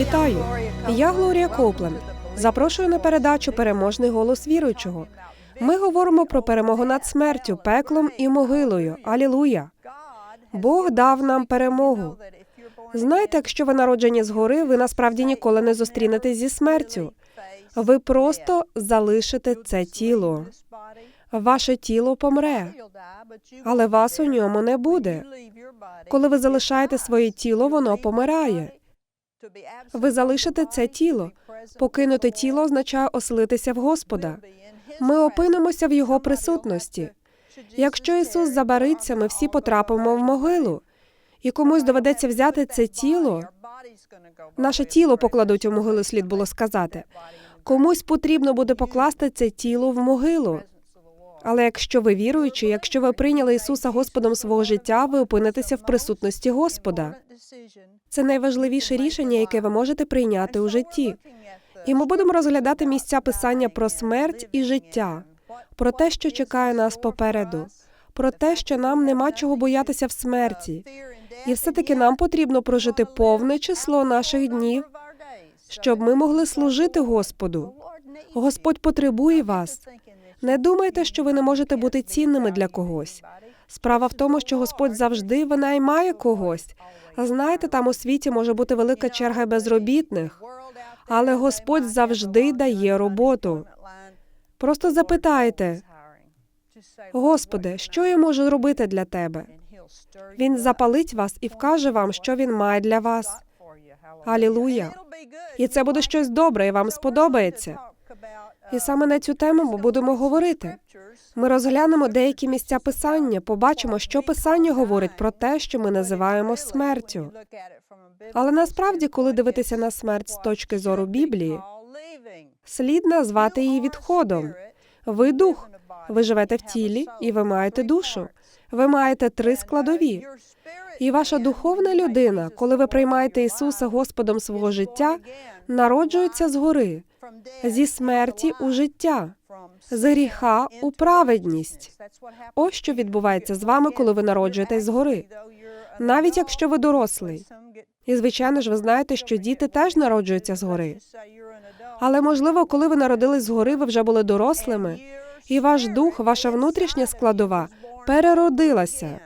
Вітаю! Я Глорія Копленд. Запрошую на передачу Переможний голос віруючого. Ми говоримо про перемогу над смертю, пеклом і могилою. Алілуя! Бог дав нам перемогу. Знаєте, якщо ви народжені згори, ви насправді ніколи не зустрінетесь зі смертю. Ви просто залишите це тіло. Ваше тіло помре, але вас у ньому не буде. Коли ви залишаєте своє тіло, воно помирає. Ви залишите це тіло. Покинути тіло означає оселитися в Господа. Ми опинимося в Його присутності. Якщо Ісус забариться, ми всі потрапимо в могилу, і комусь доведеться взяти це тіло. Наше тіло покладуть у могилу, слід було сказати. Комусь потрібно буде покласти це тіло в могилу. Але якщо ви віруючі, якщо ви прийняли Ісуса Господом свого життя, ви опинитеся в присутності Господа. Це найважливіше рішення, яке ви можете прийняти у житті. І ми будемо розглядати місця писання про смерть і життя, про те, що чекає нас попереду, про те, що нам нема чого боятися в смерті, і все-таки нам потрібно прожити повне число наших днів, щоб ми могли служити Господу. Господь потребує вас. Не думайте, що ви не можете бути цінними для когось. Справа в тому, що Господь завжди винаймає когось. Знаєте, там у світі може бути велика черга безробітних, але Господь завжди дає роботу. Просто запитайте, Господи, що я можу зробити для тебе? Він запалить вас і вкаже вам, що він має для вас. Алілуя! І це буде щось добре, і вам сподобається. І саме на цю тему ми будемо говорити. Ми розглянемо деякі місця писання, побачимо, що писання говорить про те, що ми називаємо смертю. Але насправді, коли дивитися на смерть з точки зору Біблії, слід назвати її відходом. Ви дух, ви живете в тілі, і ви маєте душу. Ви маєте три складові. І ваша духовна людина, коли ви приймаєте Ісуса Господом свого життя, народжується згори, зі смерті у життя, з гріха у праведність. Ось що відбувається з вами, коли ви народжуєтесь згори. Навіть якщо ви дорослий. І, звичайно ж, ви знаєте, що діти теж народжуються згори. Але можливо, коли ви народились згори, ви вже були дорослими, і ваш дух, ваша внутрішня складова переродилася.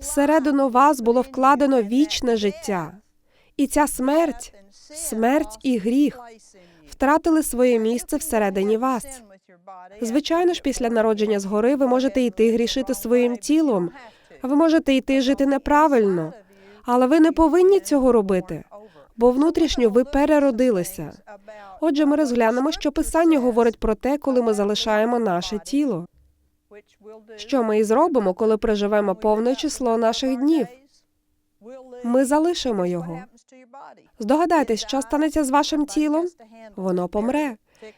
Всередину вас було вкладено вічне життя, і ця смерть, смерть і гріх втратили своє місце всередині вас. Звичайно ж, після народження згори ви можете йти грішити своїм тілом, ви можете йти жити неправильно, але ви не повинні цього робити, бо внутрішньо ви переродилися. Отже, ми розглянемо, що писання говорить про те, коли ми залишаємо наше тіло. Що ми і зробимо, коли проживемо повне число наших днів? Ми залишимо його. Здогадайтесь, що станеться з вашим тілом? Воно помре,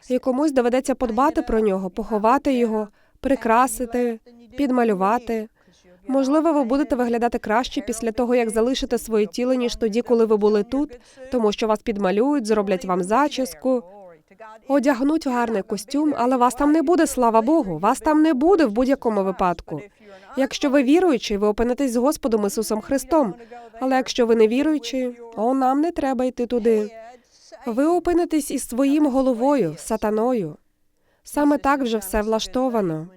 і комусь доведеться подбати про нього, поховати його, прикрасити, підмалювати. Можливо, ви будете виглядати краще після того, як залишите своє тіло, ніж тоді, коли ви були тут, тому що вас підмалюють, зроблять вам зачіску, одягнуть гарний костюм, але вас там не буде, слава Богу. Вас там не буде в будь-якому випадку. Якщо ви віруючий, ви опинитесь з Господом Ісусом Христом. Але якщо ви не віруючі, о, нам не треба йти туди. Ви опинитесь із своїм головою, сатаною. Саме так вже все влаштовано.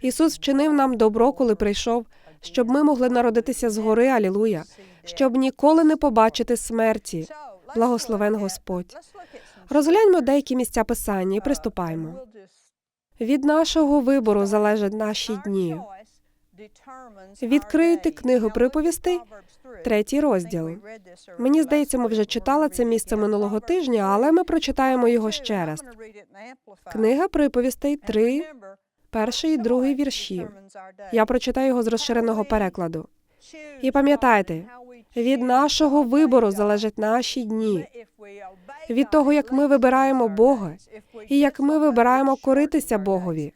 Ісус вчинив нам добро, коли прийшов, щоб ми могли народитися згори, алілуя, щоб ніколи не побачити смерті. Благословен Господь. Розгляньмо деякі місця писання і приступаємо. Від нашого вибору залежать наші дні. Відкрийте книгу приповістей, третій розділ. Мені здається, ми вже читали це місце минулого тижня, але ми прочитаємо його ще раз. Книга приповістей 3, перший і другий вірші. Я прочитаю його з розширеного перекладу. І пам'ятайте, від нашого вибору залежать наші дні. Від того, як ми вибираємо Бога, і як ми вибираємо коритися Богові.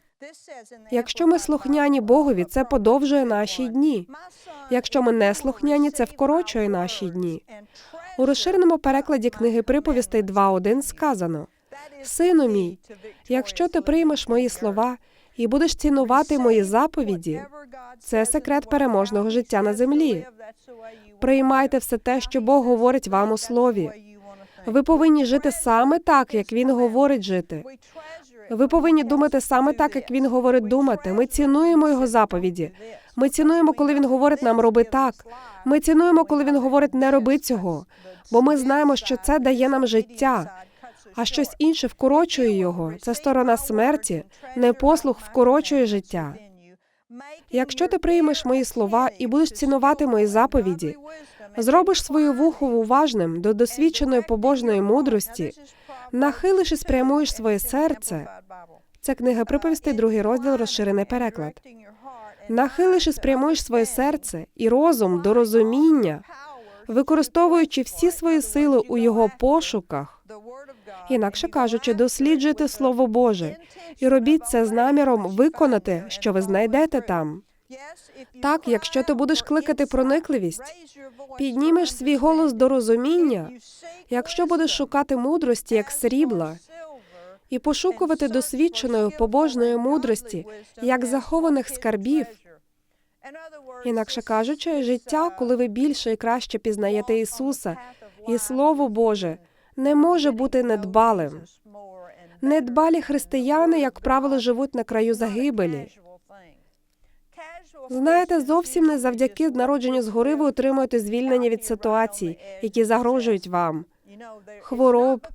Якщо ми слухняні Богові, це подовжує наші дні. Якщо ми не слухняні, це вкорочує наші дні. У розширеному перекладі книги приповістей 2.1 сказано: Сину мій, якщо ти приймеш мої слова і будеш цінувати мої заповіді, це секрет переможного життя на землі. Приймайте все те, що Бог говорить вам у слові. Ви повинні жити саме так, як він говорить жити. Ви повинні думати саме так, як він говорить думати. Ми цінуємо його заповіді. Ми цінуємо, коли він говорить нам роби так. Ми цінуємо, коли він говорить не роби цього, бо ми знаємо, що це дає нам життя. А щось інше вкорочує його. Це сторона смерті. Непослух вкорочує життя. Якщо ти приймеш мої слова і будеш цінувати мої заповіді, зробиш свою вухо уважним до досвідченої побожної мудрості, нахилиш і спрямуєш своє серце. Це книга приповістей, другий розділ, розширений переклад. Нахилиш і спрямуєш своє серце і розум до розуміння, використовуючи всі свої сили у його пошуках. Інакше кажучи, досліджуйте Слово Боже і робіть це з наміром виконати, що ви знайдете там. Так, якщо ти будеш кликати проникливість, піднімеш свій голос до розуміння, якщо будеш шукати мудрості, як срібла, і пошукувати досвідченої побожної мудрості, як захованих скарбів. Інакше кажучи, життя, коли ви більше і краще пізнаєте Ісуса і Слово Боже, не може бути недбалим. Недбалі християни, як правило, живуть на краю загибелі. Знаєте, зовсім не завдяки народженню згори ви отримуєте звільнення від ситуацій, які загрожують вам. Хвороб,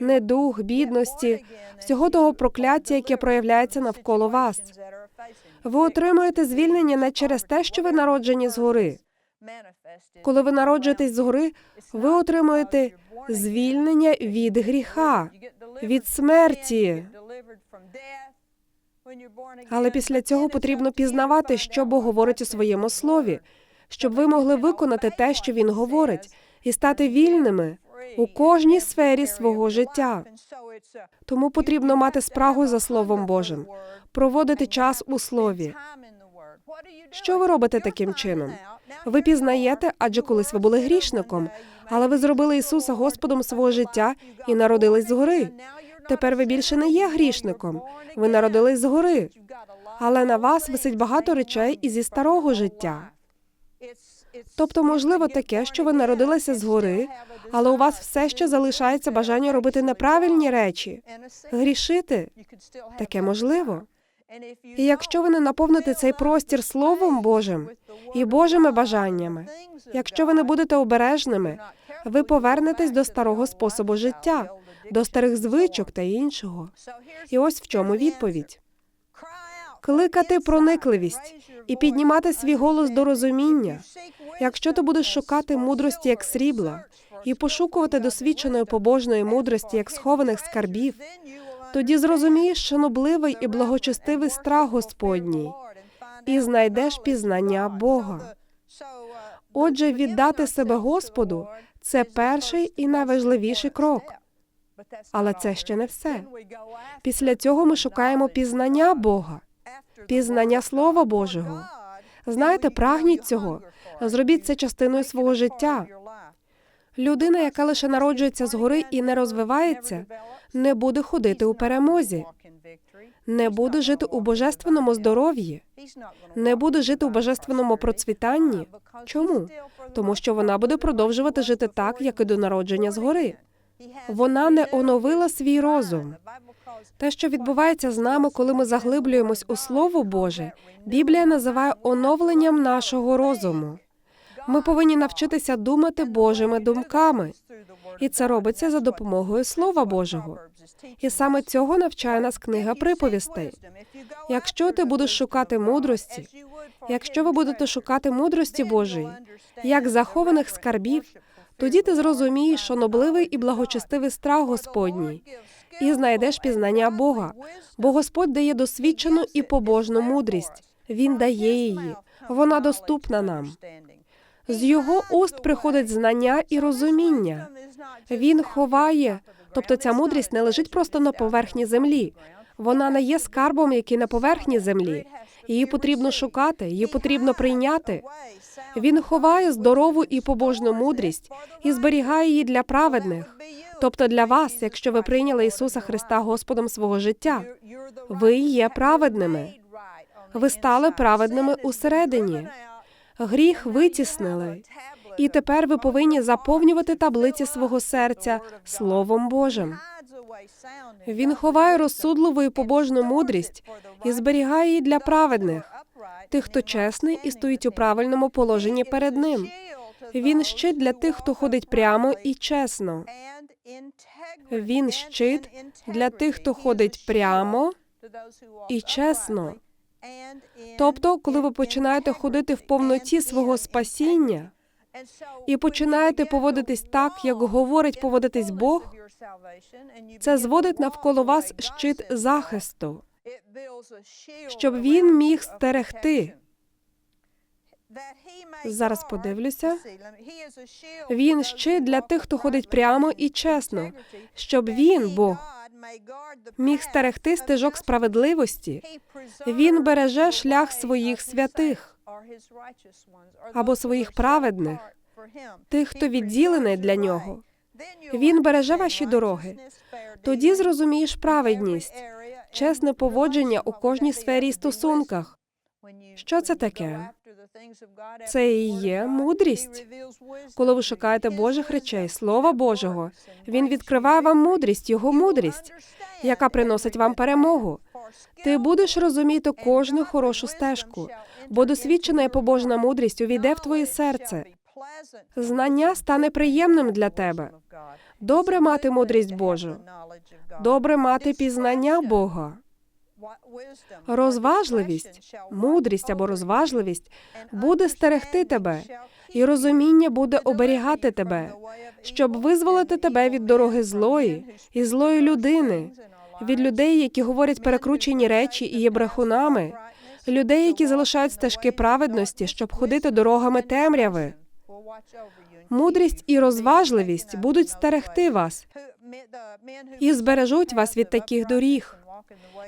недуг, бідності, всього того прокляття, яке проявляється навколо вас. Ви отримуєте звільнення не через те, що ви народжені згори. Коли ви народжуєтесь згори, ви отримуєте звільнення від гріха, від смерті. Але після цього потрібно пізнавати, що Бог говорить у своєму слові, щоб ви могли виконати те, що він говорить, і стати вільними у кожній сфері свого життя. Тому потрібно мати спрагу за Словом Божим, проводити час у слові. Що ви робите таким чином? Ви пізнаєте, адже колись ви були грішником, але ви зробили Ісуса Господом свого життя і народились згори. Тепер ви більше не є грішником. Ви народились згори. Але на вас висить багато речей і зі старого життя. Тобто, можливо, таке, що ви народилися згори, але у вас все ще залишається бажання робити неправильні речі, грішити. Таке можливо. І якщо ви не наповните цей простір Словом Божим і Божими бажаннями, якщо ви не будете обережними, ви повернетесь до старого способу життя, до старих звичок та іншого. І ось в чому відповідь. Кликати проникливість і піднімати свій голос до розуміння. Якщо ти будеш шукати мудрості як срібла і пошукувати досвідченої побожної мудрості як схованих скарбів, тоді зрозумієш шанобливий і благочестивий страх Господній, і знайдеш пізнання Бога. Отже, віддати себе Господу це перший і найважливіший крок. Але це ще не все. Після цього ми шукаємо пізнання Бога, пізнання Слова Божого. Знаєте, прагніть цього, зробіть це частиною свого життя. Людина, яка лише народжується згори і не розвивається, не буде ходити у перемозі, не буде жити у божественному здоров'ї, не буде жити у божественному процвітанні. Чому? Тому що вона буде продовжувати жити так, як і до народження згори. Вона не оновила свій розум. Те, що відбувається з нами, коли ми заглиблюємось у Слово Боже, Біблія називає оновленням нашого розуму. Ми повинні навчитися думати Божими думками, і це робиться за допомогою Слова Божого. І саме цього навчає нас книга приповістей. Якщо ти будеш шукати мудрості, якщо ви будете шукати мудрості Божої, як захованих скарбів, тоді ти зрозумієш шанобливий і благочестивий страх Господній, і знайдеш пізнання Бога, бо Господь дає досвідчену і побожну мудрість. Він дає її, вона доступна нам. З його уст приходить знання і розуміння. Він ховає, тобто ця мудрість не лежить просто на поверхні землі. Вона не є скарбом, який на поверхні землі. Її потрібно шукати, її потрібно прийняти. Він ховає здорову і побожну мудрість і зберігає її для праведних, тобто для вас, якщо ви прийняли Ісуса Христа Господом свого життя. Ви є праведними. Ви стали праведними усередині. Гріх витіснили, І тепер ви повинні заповнювати таблиці свого серця Словом Божим. Він ховає розсудливу і побожну мудрість і зберігає її для праведних, тих, хто чесний і стоїть у правильному положенні перед ним. Він щит для тих, хто ходить прямо і чесно. Він щит для тих, хто ходить прямо і чесно. Тобто, коли ви починаєте ходити в повноті свого спасіння і починаєте поводитись так, як говорить поводитись Бог, це зводить навколо вас щит захисту, щоб він міг стерегти. Зараз подивлюся. Він щит для тих, хто ходить прямо і чесно, щоб він, Бог, міг стерегти стежок справедливості. Він береже шлях своїх святих або своїх праведних, тих, хто відділений для нього. Він береже ваші дороги. Тоді зрозумієш праведність, чесне поводження у кожній сфері і стосунках. Що це таке? Це і є мудрість. Коли ви шукаєте Божих речей, Слова Божого, він відкриває вам мудрість, його мудрість, яка приносить вам перемогу. Ти будеш розуміти кожну хорошу стежку, бо досвідчена і побожна мудрість увійде в твоє серце. Знання стане приємним для тебе. Добре мати мудрість Божу. Добре мати пізнання Бога. Розважливість, мудрість або розважливість буде стерегти тебе, і розуміння буде оберігати тебе, щоб визволити тебе від дороги злої і злої людини, від людей, які говорять перекручені речі і є брехунами, людей, які залишають стежки праведності, щоб ходити дорогами темряви. Мудрість і розважливість будуть стерегти вас і збережуть вас від таких доріг,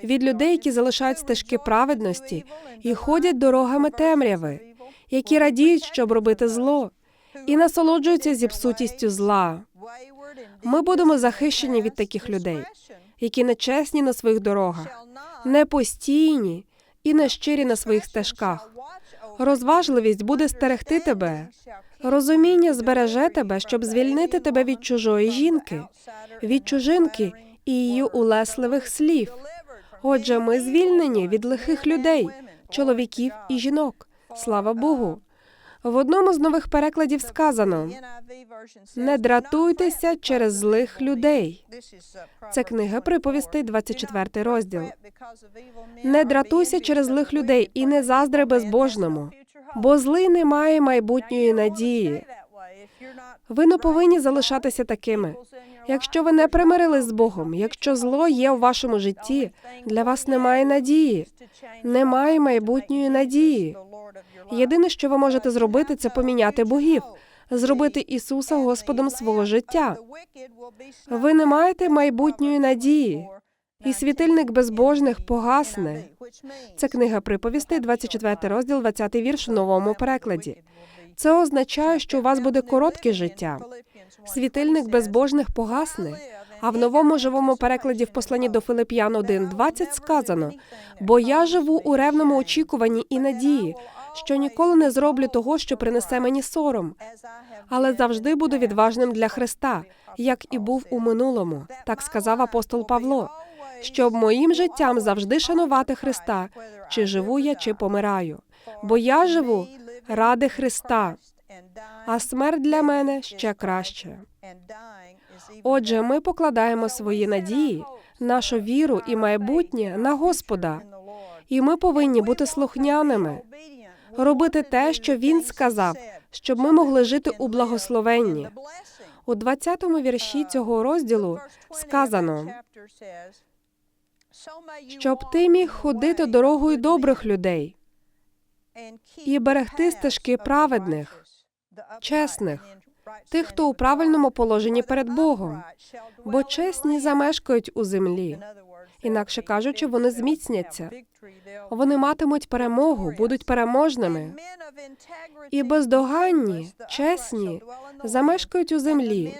від людей, які залишають стежки праведності і ходять дорогами темряви, які радіють, щоб робити зло, і насолоджуються зіпсутістю зла. Ми будемо захищені від таких людей, які нечесні на своїх дорогах, непостійні і нещирі на своїх стежках. Розважливість буде стерегти тебе. Розуміння збереже тебе, щоб звільнити тебе від чужої жінки, від чужинки і її улесливих слів. Отже, ми звільнені від лихих людей, чоловіків і жінок. Слава Богу. В одному з нових перекладів сказано: не дратуйтеся через злих людей. Це книга приповістей, 24 розділ. Не дратуйся через злих людей і не заздри безбожному, бо злий не має майбутньої надії. Ви не повинні залишатися такими. Якщо ви не примирились з Богом, якщо зло є у вашому житті, для вас немає надії, немає майбутньої надії. Єдине, що ви можете зробити, це поміняти богів, зробити Ісуса Господом свого життя. Ви не маєте майбутньої надії, і світильник безбожних погасне. Це книга приповістей, 24 розділ, 20 вірш у новому перекладі. Це означає, що у вас буде коротке життя. Світильник безбожних погасне. А в новому живому перекладі в посланні до Филип'ян 1.20 сказано: бо я живу у ревному очікуванні і надії, що ніколи не зроблю того, що принесе мені сором, але завжди буду відважним для Христа, як і був у минулому, так сказав апостол Павло. Щоб моїм життям завжди шанувати Христа, чи живу я, чи помираю. Бо я живу ради Христа, а смерть для мене ще краще. Отже, ми покладаємо свої надії, нашу віру і майбутнє на Господа, і ми повинні бути слухняними, робити те, що він сказав, щоб ми могли жити у благословенні. У 20-му вірші цього розділу сказано, щоб ти міг ходити дорогою добрих людей і берегти стежки праведних, чесних, тих, хто у правильному положенні перед Богом, бо чесні замешкають у землі. Інакше кажучи, вони зміцняться. Вони матимуть перемогу, будуть переможними. І бездоганні, чесні, замешкають у землі.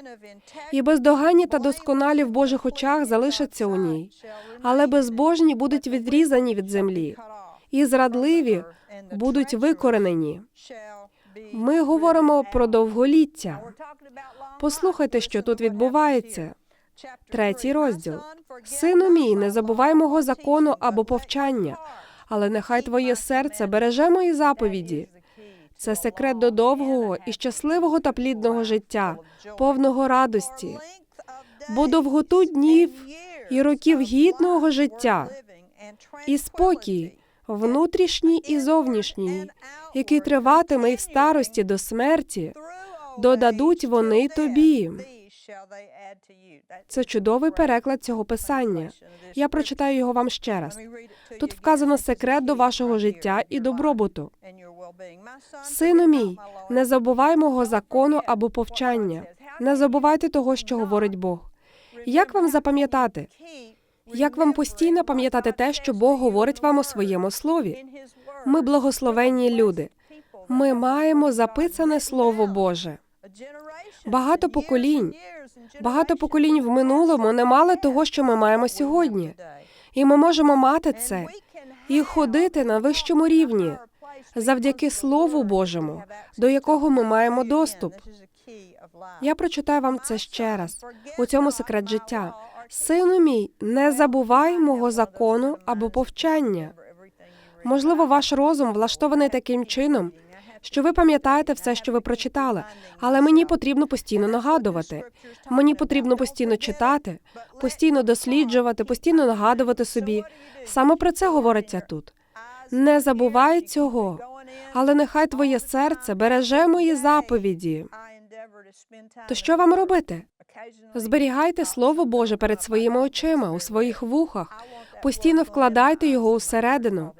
І бездоганні та досконалі в Божих очах залишаться у ній, але безбожні будуть відрізані від землі, і зрадливі будуть викоренені. Ми говоримо про довголіття. Послухайте, що тут відбувається. Третій розділ. Сину мій, не забувай мого закону або повчання, але нехай твоє серце береже мої заповіді. Це секрет до довгого і щасливого та плідного життя, повного радості, бо довготу днів і років гідного життя, і спокій, внутрішній і зовнішній, який триватиме і в старості до смерті, додадуть вони тобі. Це чудовий переклад цього писання. Я прочитаю його вам ще раз. Тут вказано секрет до вашого життя і добробуту. Сину мій, не забувай мого закону або повчання. Не забувайте того, що говорить Бог. Як вам запам'ятати? Як вам постійно пам'ятати те, що Бог говорить вам у своєму слові? Ми благословенні люди. Ми маємо записане Слово Боже. Багато поколінь, багато поколінь в минулому не мали того, що ми маємо сьогодні. І ми можемо мати це і ходити на вищому рівні завдяки Слову Божому, до якого ми маємо доступ. Я прочитаю вам це ще раз. У цьому секрет життя. Сину мій, не забувай мого закону або повчання. Можливо, ваш розум влаштований таким чином, що ви пам'ятаєте все, що ви прочитали, але мені потрібно постійно нагадувати. Мені потрібно постійно читати, постійно досліджувати, постійно нагадувати собі. Саме про це говориться тут. Не забувай цього, але нехай твоє серце береже мої заповіді. То що вам робити? Зберігайте Слово Боже перед своїми очима, у своїх вухах, постійно вкладайте його усередину.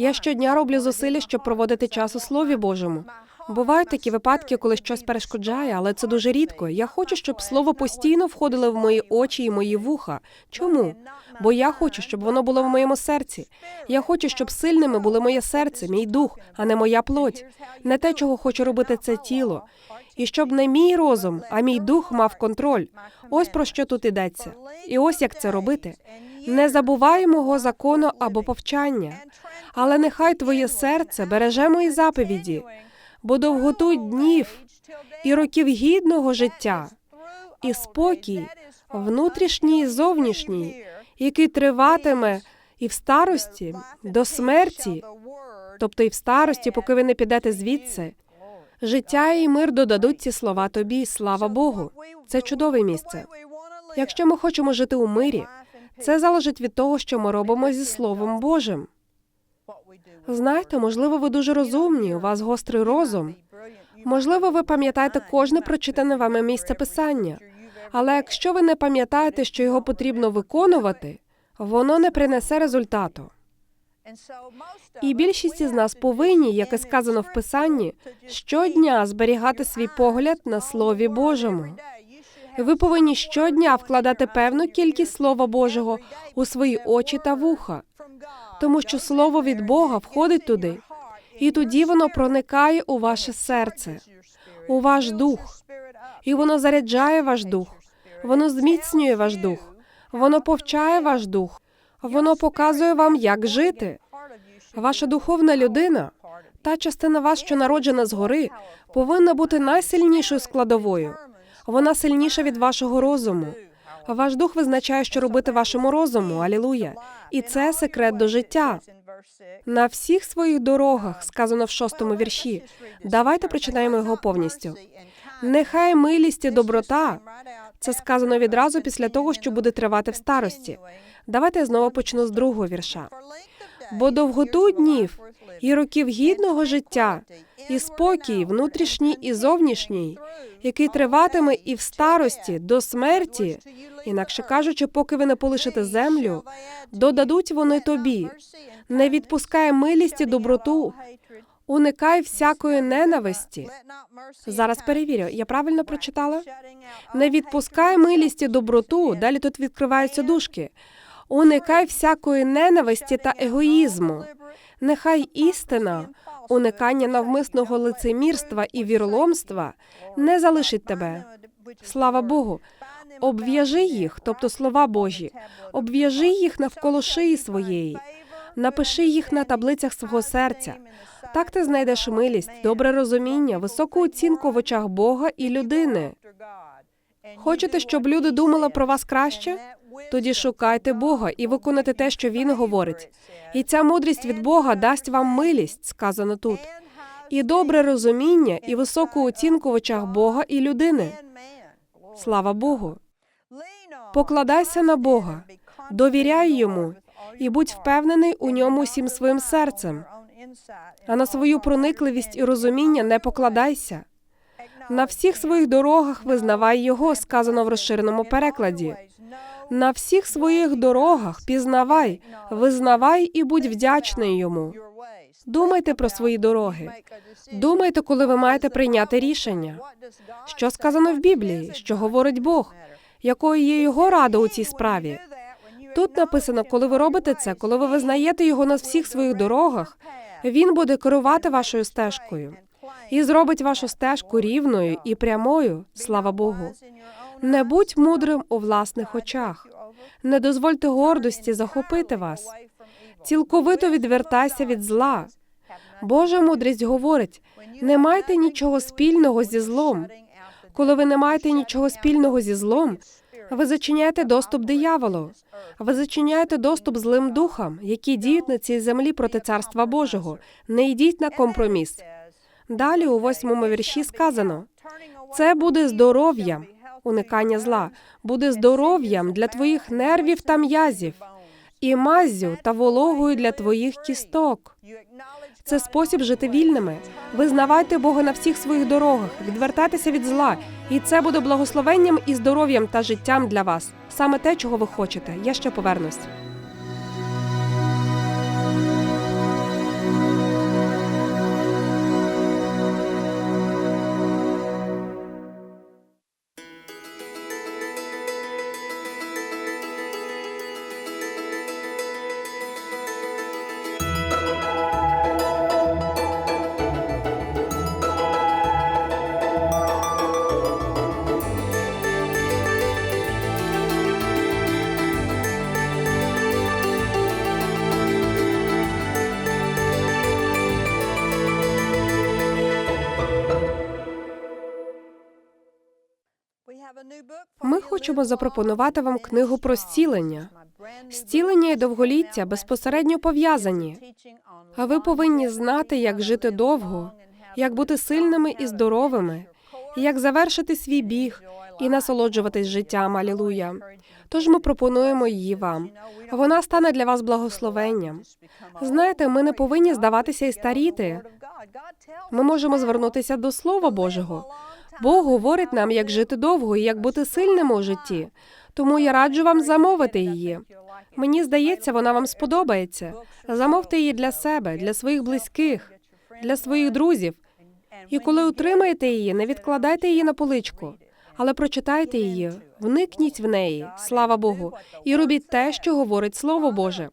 Я щодня роблю зусилля, щоб проводити час у Слові Божому. Бувають такі випадки, коли щось перешкоджає, але це дуже рідко. Я хочу, щоб слово постійно входило в мої очі і мої вуха. Чому? Бо я хочу, щоб воно було в моєму серці. Я хочу, щоб сильними були моє серце, мій дух, а не моя плоть. Не те, чого хоче робити це тіло. І щоб не мій розум, а мій дух мав контроль. Ось про що тут йдеться. І ось як це робити. Не забувай мого закону або повчання, але нехай твоє серце береже мої заповіді, бо довготу днів і років гідного життя, і спокій, внутрішній і зовнішній, який триватиме і в старості до смерті, тобто і в старості, поки ви не підете звідси. Життя і мир додадуть ці слова тобі, слава Богу. Це чудове місце. Якщо ми хочемо жити у мирі, це залежить від того, що ми робимо зі Словом Божим. Знаєте, можливо, ви дуже розумні, у вас гострий розум. Можливо, ви пам'ятаєте кожне прочитане вами місце писання. Але якщо ви не пам'ятаєте, що його потрібно виконувати, воно не принесе результату. І більшість із нас повинні, як і сказано в писанні, щодня зберігати свій погляд на Слові Божому. Ви повинні щодня вкладати певну кількість Слова Божого у свої очі та вуха, тому що Слово від Бога входить туди, і тоді воно проникає у ваше серце, у ваш дух, і воно заряджає ваш дух, воно зміцнює ваш дух, воно повчає ваш дух, воно показує вам, як жити. Ваша духовна людина, та частина вас, що народжена згори, повинна бути найсильнішою складовою. Вона сильніша від вашого розуму. Ваш дух визначає, що робити вашому розуму. Алілуя. І це секрет до життя. На всіх своїх дорогах, сказано в шостому вірші. Давайте прочитаємо його повністю. Нехай милість і доброта. Це сказано відразу після того, що буде тривати в старості. Давайте я знову почну з другого вірша. Бо довготу днів і років гідного життя, і спокій, внутрішній і зовнішній, який триватиме і в старості до смерті, інакше кажучи, поки ви не полишите землю, додадуть вони тобі. Не відпускай милість і доброту, уникай всякої ненависті. Зараз перевірю, я правильно прочитала? Не відпускай милість і доброту. Далі тут відкриваються дужки. Уникай всякої ненависті та егоїзму. Нехай істина, уникання навмисного лицемірства і віроломства не залишить тебе. Слава Богу. Обв'яжи їх, тобто слова Божі, обв'яжи їх навколо шиї своєї. Напиши їх на таблицях свого серця. Так ти знайдеш милість, добре розуміння, високу оцінку в очах Бога і людини. Хочете, щоб люди думали про вас краще? Тоді шукайте Бога і виконуйте те, що Він говорить. І ця мудрість від Бога дасть вам милість, сказано тут, і добре розуміння, і високу оцінку в очах Бога і людини. Слава Богу! Покладайся на Бога, довіряй йому і будь впевнений у ньому всім своїм серцем. А на свою проникливість і розуміння не покладайся. На всіх своїх дорогах визнавай його, сказано в розширеному перекладі. На всіх своїх дорогах пізнавай, визнавай і будь вдячний йому. Думайте про свої дороги. Думайте, коли ви маєте прийняти рішення. Що сказано в Біблії, що говорить Бог, якою є його рада у цій справі? Тут написано, коли ви робите це, коли ви визнаєте його на всіх своїх дорогах, він буде керувати вашою стежкою і зробить вашу стежку рівною і прямою. Слава Богу. Не будь мудрим у власних очах. Не дозвольте гордості захопити вас. Цілковито відвертайся від зла. Божа мудрість говорить: не майте нічого спільного зі злом. Коли ви не маєте нічого спільного зі злом, ви зачиняєте доступ дияволу. Ви зачиняєте доступ злим духам, які діють на цій землі проти царства Божого. Не йдіть на компроміс. Далі у восьмому вірші сказано: це буде здоров'ям, уникання зла, буде здоров'ям для твоїх нервів та м'язів, і маззю та вологою для твоїх кісток. Це спосіб жити вільними. Визнавайте Бога на всіх своїх дорогах, відвертайтеся від зла, і це буде благословенням і здоров'ям та життям для вас. Саме те, чого ви хочете. Я ще повернусь. Хочемо запропонувати вам книгу про зцілення. Зцілення і довголіття безпосередньо пов'язані. А ви повинні знати, як жити довго, як бути сильними і здоровими, як завершити свій біг і насолоджуватись життям. Алілуя. Тож ми пропонуємо її вам. Вона стане для вас благословенням. Знаєте, ми не повинні здаватися і старіти. Ми можемо звернутися до Слова Божого. Бог говорить нам, як жити довго і як бути сильним у житті. Тому я раджу вам замовити її. Мені здається, вона вам сподобається. Замовте її для себе, для своїх близьких, для своїх друзів. І коли отримаєте її, не відкладайте її на поличку, але прочитайте її, вникніть в неї, слава Богу, і робіть те, що говорить Слово Боже.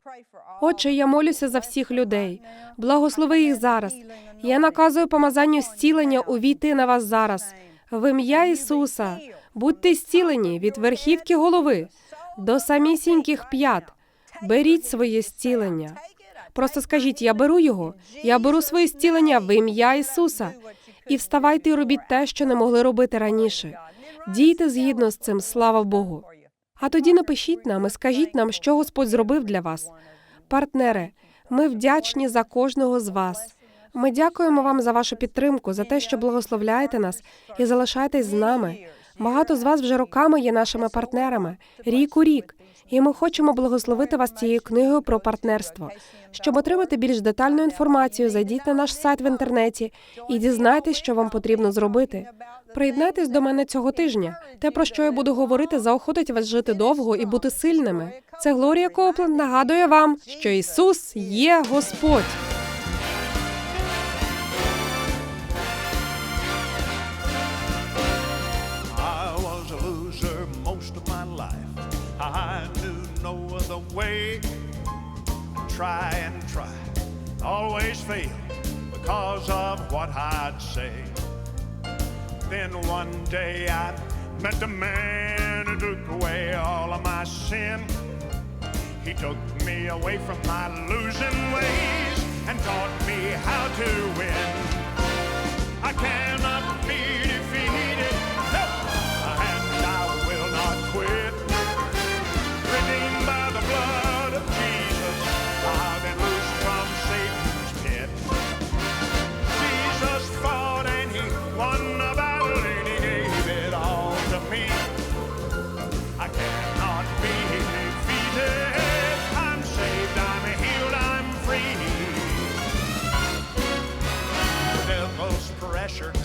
Отче, я молюся за всіх людей. Благослови їх зараз. Я наказую помазанню зцілення увійти на вас зараз. В ім'я Ісуса будьте зцілені від верхівки голови до самісіньких п'ят. Беріть своє зцілення. Просто скажіть: я беру його, я беру своє зцілення в ім'я Ісуса. І вставайте і робіть те, що не могли робити раніше. Дійте згідно з цим, слава Богу. А тоді напишіть нам і скажіть нам, що Господь зробив для вас. Партнери, ми вдячні за кожного з вас. Ми дякуємо вам за вашу підтримку, за те, що благословляєте нас і залишаєтесь з нами. Багато з вас вже роками є нашими партнерами, рік у рік. І ми хочемо благословити вас цією книгою про партнерство. Щоб отримати більш детальну інформацію, зайдіть на наш сайт в інтернеті і дізнайтесь, що вам потрібно зробити. Приєднайтесь до мене цього тижня. Те, про що я буду говорити, заохотить вас жити довго і бути сильними. Це Глорія Копленд нагадує вам, що Ісус є Господь. Try and try, always fail because of what I'd say. Then one day I met the man who took away all of my sin. He took me away from my losing ways and taught me how to win. I cannot be defeated, no, and I will not quit.